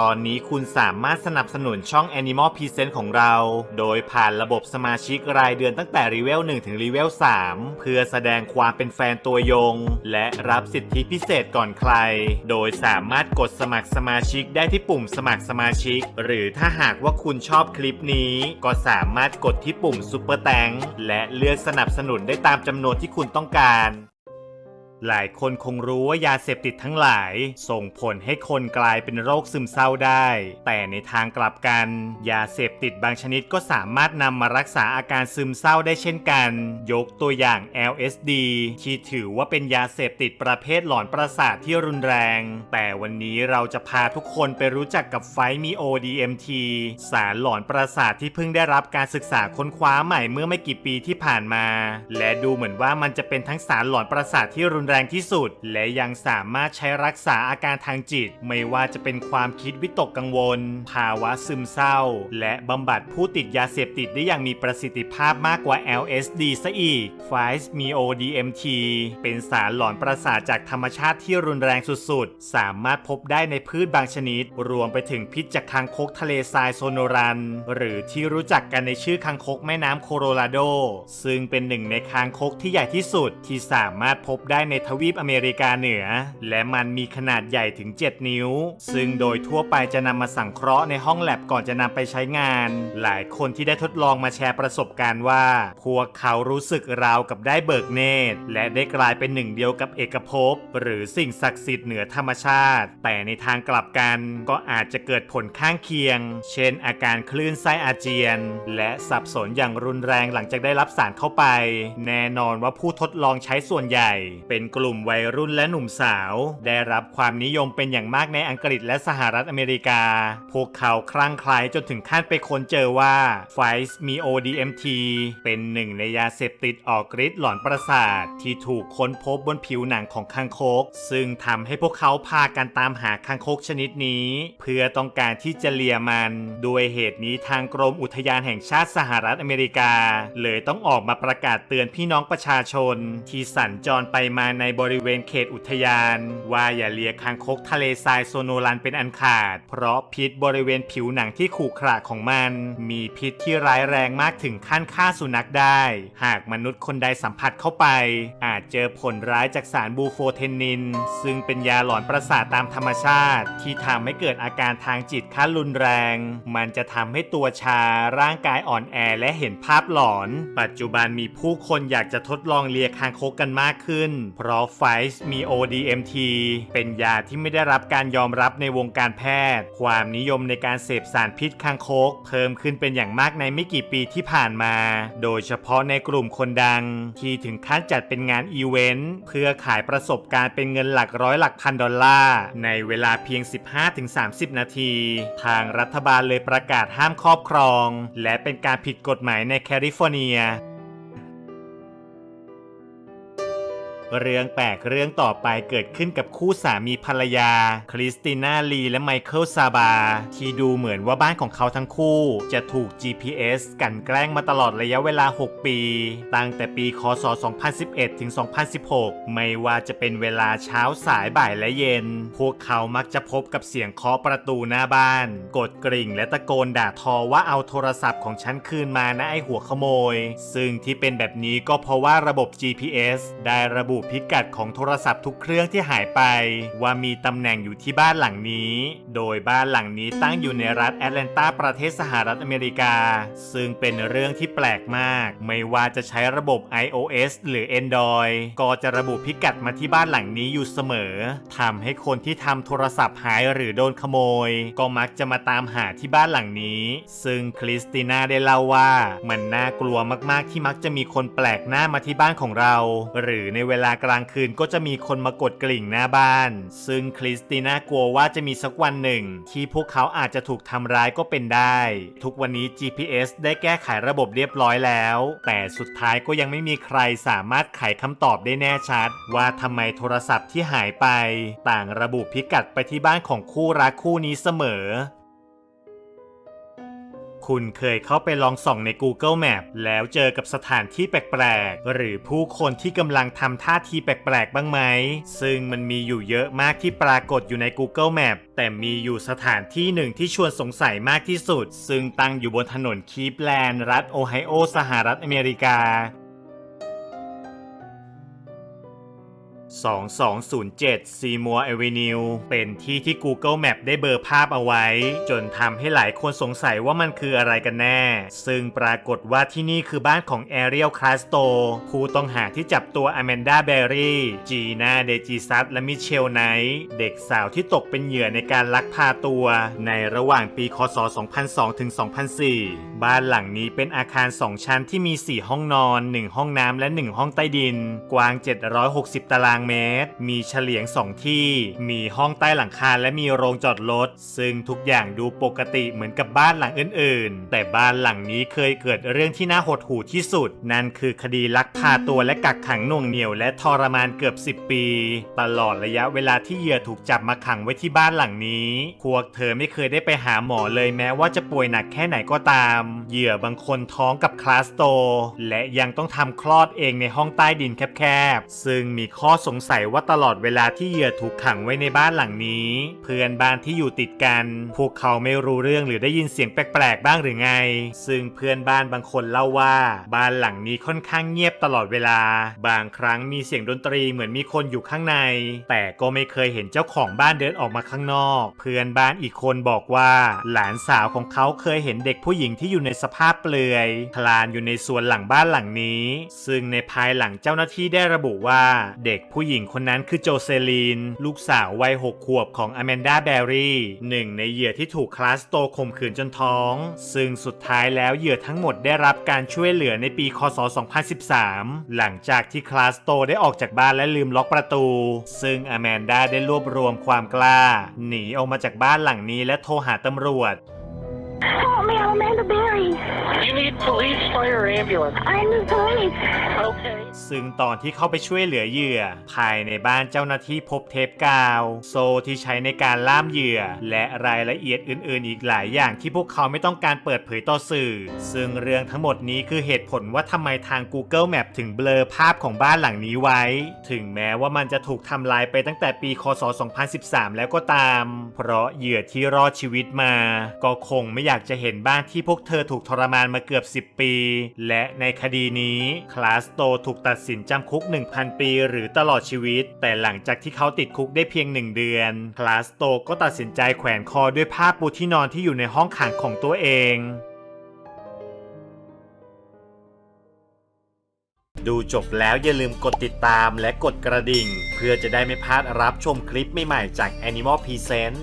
ตอนนี้คุณสามารถสนับสนุนช่อง Animal Present ของเรา โดยผ่านระบบสมาชิกรายเดือนตั้งแต่รีเวล1ถึงรีเวล3เพื่อแสดงความเป็นแฟนตัวยง และรับสิทธิพิเศษก่อนใคร โดยสามารถกดสมัครสมาชิกได้ที่ปุ่มสมัครสมาชิก หรือถ้าหากว่าคุณชอบคลิปนี้ ก็สามารถกดที่ปุ่ม Super t h a n k และเลือกสนับสนุนได้ตามจำนวนที่คุณต้องการ หลายคนคงรู้ว่ายาเสพติดทั้งหลาย ส่งผลให้คนกลายเป็นโรคซึมเศร้าได้ แต่ในทางกลับกัน ยาเสพติดบางชนิดก็สามารถนำมารักษาอาการซึมเศร้าได้เช่นกัน ยกตัวอย่าง LSD ที่ถือว่าเป็นยาเสพติดประเภทหลอนประสาทที่รุนแรง แต่วันนี้เราจะพาทุกคนไปรู้จักกับไฟมี ODMT สารหลอนประสาทที่เพิ่งได้รับการศึกษาค้นคว้าใหม่เมื่อไม่กี่ปีที่ผ่านมา และดูเหมือนว่ามันจะเป็นทั้งสารหลอนประสาทที่รุนแรงที่สุด และยังสามารถใช้รักษาอาการทางจิต ไม่ว่าจะเป็นความคิดวิตกกังวล ภาวะซึมเศร้า และบำบัดผู้ติดยาเสพติดได้อย่างมีประสิทธิภาพมากกว่า LSD ซะอีก f i มี ODMT เป็นสารหลอนประสาทจากธรรมชาติที่รุนแรงสุดๆ สามารถพบได้ในพืชบางชนิด รวมไปถึงพิษจากคางคกทะเลทรายโซโนรัน หรือที่รู้จักกันในชื่อคางคกแม่น้ำโคโลราโด ซึ่งเป็นหนึ่งในคางคกที่ใหญ่ที่สุดที่สามารถพบได้ในทวีปอเมริกาเหนือ และมันมีขนาดใหญ่ถึง 7 นิ้ว ซึ่งโดยทั่วไปจะนำมาสังเคราะห์ในห้องแลบก่อนจะนำไปใช้งาน หลายคนที่ได้ทดลองมาแชร์ประสบการณ์ว่า พวกเขารู้สึกราวกับได้เบิกเนตร และได้กลายเป็นหนึ่งเดียวกับเอกภพ หรือสิ่งศักดิ์สิทธิ์เหนือธรรมชาติ แต่ในทางกลับกันก็อาจจะเกิดผลข้างเคียง เช่น อาการคลื่นไส้อาเจียน และสับสนอย่างรุนแรงหลังจากได้รับสารเข้าไป แน่นอนว่าผู้ทดลองใช้ส่วนใหญ่ เป็นกลุ่มวัยรุ่นและหนุ่มสาว ได้รับความนิยมเป็นอย่างมากในอังกฤษและสหรัฐอเมริกา พวกเขาคลั่งไคล้จนถึงขั้นไปค้นเจอว่าไฟส์มี ODMT เป็นหนึ่งในยาเสพติดออกฤทธิ์หลอนประสาท ที่ถูกค้นพบบนผิวหนังของคางคก ซึ่งทำให้พวกเขาพากันตามหาคางคกชนิดนี้ เพื่อต้องการที่จะเลียมันด้วยเหตุนี้ทางกรมอุทยานแห่งชาติสหรัฐอเมริกา เลยต้องออกมาประกาศเตือนพี่น้องประชาชน ที่สัญจรไปมาในบริเวณเขตอุทยาน ว่าอย่าเลียคางคกทะเลทรายโซโนรันเป็นอันขาด เพราะพิษบริเวณผิวหนังที่ขรุขระของมัน มีพิษที่ร้ายแรงมากถึงขั้นฆ่าสุนัขได้ หากมนุษย์คนใดสัมผัสเข้าไป อาจเจอผลร้ายจากสารบูโฟเทนนิน ซึ่งเป็นยาหลอนประสาทตามธรรมชาติ ที่ทำให้เกิดอาการทางจิตขั้นรุนแรง มันจะทำให้ตัวชาร่างกายอ่อนแอและเห็นภาพหลอน ปัจจุบันมีผู้คนอยากจะทดลองเลียคางคกกันมากขึ้น เพราะไฟส์มี ODMT เป็นยาที่ไม่ได้รับการยอมรับในวงการแพทย์ ความนิยมในการเสพสารพิษคางคก เพิ่มขึ้นเป็นอย่างมากในไม่กี่ปีที่ผ่านมา โดยเฉพาะในกลุ่มคนดัง ที่ถึงขั้นจัดเป็นงานอีเวนต์เพื่อขายประสบการณ์เป็นเงินหลักร้อยหลักพันดอลลาร์ในเวลาเพียง 15-30 นาที ทางรัฐบาลเลยประกาศห้ามครอบครอง และเป็นการผิดกฎหมายในแคลิฟอร์เนีย เรื่องแปลกเรื่องต่อไปเกิดขึ้นกับคู่สามีภรรยา คริสติน่าลีและไมเคิลซาบา ที่ดูเหมือนว่าบ้านของเขาทั้งคู่จะถูก GPS กันแกล้งมาตลอดระยะเวลา 6 ปี ตั้งแต่ปีคศ 2011 ถึง 2016 ไม่ว่าจะเป็นเวลาเช้าสายบ่ายและเย็น พวกเขามักจะพบกับเสียงเคาะประตูหน้าบ้าน กดกริ่งและตะโกนด่าทอว่าเอาโทรศัพท์ของฉันคืนมานะไอหัวขโมย ซึ่งที่เป็นแบบนี้ก็เพราะว่าระบบ GPS ได้ระบุพิกัดของโทรศัพท์ทุกเครื่องที่หายไป ว่ามีตำแหน่งอยู่ที่บ้านหลังนี้ โดยบ้านหลังนี้ตั้งอยู่ในรัฐแอตแลนตาประเทศสหรัฐอเมริกา ซึ่งเป็นเรื่องที่แปลกมาก ไม่ว่าจะใช้ระบบ iOS หรือ Android ก็จะระบุพิกัดมาที่บ้านหลังนี้อยู่เสมอทำให้คนที่ทำโทรศัพท์หายหรือโดนขโมย ก็มักจะมาตามหาที่บ้านหลังนี้ ซึ่งคริสติน่าได้เล่าว่า มันน่ากลัวมากๆที่มักจะมีคนแปลกหน้ามาที่บ้านของเรา หรือในเวลากลางคืนก็จะมีคนมากดกลิ่งหน้าบ้าน ซึ่งคริสติน่ากลัวว่าจะมีสักวันหนึ่ง ที่พวกเขาอาจจะถูกทำร้ายก็เป็นได้ ทุกวันนี้ GPS ได้แก้ไขระบบเรียบร้อยแล้ว แต่สุดท้ายก็ยังไม่มีใครสามารถไขคำตอบได้แน่ชัด ว่าทำไมโทรศัพท์ที่หายไป ต่างระบุพิกัดไปที่บ้านของคู่รักคู่นี้เสมอ คุณเคยเข้าไปลองส่องใน Google Map แล้วเจอกับสถานที่แปลกๆ หรือผู้คนที่กำลังทำท่าทีแปลกๆ บ้างไหม ซึ่งมันมีอยู่เยอะมากที่ปรากฏอยู่ใน Google Map แต่มีอยู่สถานที่หนึ่งที่ชวนสงสัยมากที่สุด ซึ่งตั้งอยู่บนถนนคีปแลนด์รัฐโอไฮโอสหรัฐอเมริกา 2207 Seymour Avenue เป็นที่ที่ Google Map ได้เบอร์ภาพเอาไว้ จนทำให้หลายคนสงสัยว่ามันคืออะไรกันแน่ ซึ่งปรากฏว่าที่นี่คือบ้านของ Ariel c l a s t o ผู้ต้องหาที่จับตัว Amanda Berry จีน่าเดจิซัสและมิเชลไนท์เด็กสาวที่ตกเป็นเหยื่อในการลักพาตัว ในระหว่างปีคศ 2002ถึง2004 บ้านหลังนี้เป็นอาคาร 2 ชั้นที่มี 4 ห้องนอน 1 ห้องน้ำและ 1 ห้องใต้ดิน กว้าง 760 ตารางเมตร มีเฉลียง 2 ที่ มีห้องใต้หลังคาและมีโรงจอดรถ ซึ่งทุกอย่างดูปกติเหมือนกับบ้านหลังอื่นๆ แต่บ้านหลังนี้เคยเกิดเรื่องที่น่าหดหู่ที่สุด นั่นคือคดีลักพาตัวและกักขังน่วงเหนียวและทรมานเกือบ 10 ปี ตลอดระยะเวลาที่เหยื่อถูกจับมาขังไว้ที่บ้านหลังนี้พวกเธอไม่เคยได้ไปหาหมอเลยแม้ว่าจะป่วยหนักแค่ไหนก็ตาม เหยื่อบางคนท้องกับคลาสโต และยังต้องทำคลอดเองในห้องใต้ดินแคบๆ ซึ่งมีข้อสงสัยว่าตลอดเวลาที่เหยื่อถูกขังไว้ในบ้านหลังนี้ เพื่อนบ้านที่อยู่ติดกัน พวกเขาไม่รู้เรื่องหรือได้ยินเสียงแปลกๆบ้างหรือไง ซึ่งเพื่อนบ้านบางคนเล่าว่า บ้านหลังนี้ค่อนข้างเงียบตลอดเวลา บางครั้งมีเสียงดนตรีเหมือนมีคนอยู่ข้างใน แต่ก็ไม่เคยเห็นเจ้าของบ้านเดินออกมาข้างนอก เพื่อนบ้านอีกคนบอกว่า หลานสาวของเขาเคยเห็นเด็กผู้หญิงที่อยู่ในสภาพเปลือยคลานอยู่ในสวนหลังบ้านหลังนี้ ซึ่งในภายหลังเจ้าหน้าที่ได้ระบุว่าเด็กผู้หญิงคนนั้นคือโจเซลีน ลูกสาววัยหกขวบของอแมนดาแบรี่หนึ่งในเหยื่อที่ถูกคลาสโตข่มขืนจนท้อง ซึ่งสุดท้ายแล้วเหยื่อทั้งหมดได้รับการช่วยเหลือในปีคศ 2013 หลังจากที่คลาสโตได้ออกจากบ้านและลืมล็อกประตู ซึ่งอแมนดาได้รวบรวมความกล้า หนีออกมาจากบ้านหลังนี้และโทรหาตำรวจ Help me, I'm Amanda Berry. You need police, fire, or ambulance. I need police. Okay. ซึ่งตอนที่เข้าไปช่วยเหลือเหยื่อ ภายในบ้านเจ้าหน้าที่พบเทปกาว โซ่ที่ใช้ในการล่ามเหยื่อ และรายละเอียดอื่นๆ อีกหลายอย่างที่พวกเขาไม่ต้องการเปิดเผยต่อสื่อ ซึ่งเรื่องทั้งหมดนี้คือเหตุผลว่าทำไมทาง Google Map ถึงเบลอภาพของบ้านหลังนี้ไว้ ถึงแม้ว่ามันจะถูกทำลายไปตั้งแต่ปีคศ 2013 แล้วก็ตาม เพราะเหยื่อที่รอดชีวิตมา ก็คงไม่อยากจะเห็นบ้านที่พวกเธอถูกทรมานมาเกือบ 10 ปี และในคดีนี้คลาสโตถูกตัดสินจำคุก 1,000 ปี หรือตลอดชีวิต แต่หลังจากที่เขาติดคุกได้เพียง 1 เดือน คลาสโตก็ตัดสินใจแขวนคอด้วยผ้าปูที่นอนที่อยู่ในห้องขังของตัวเองดูจบแล้วอย่าลืมกดติดตามและกดกระดิ่ง เพื่อจะได้ไม่พลาดรับชมคลิปใหม่ๆจาก Animal Present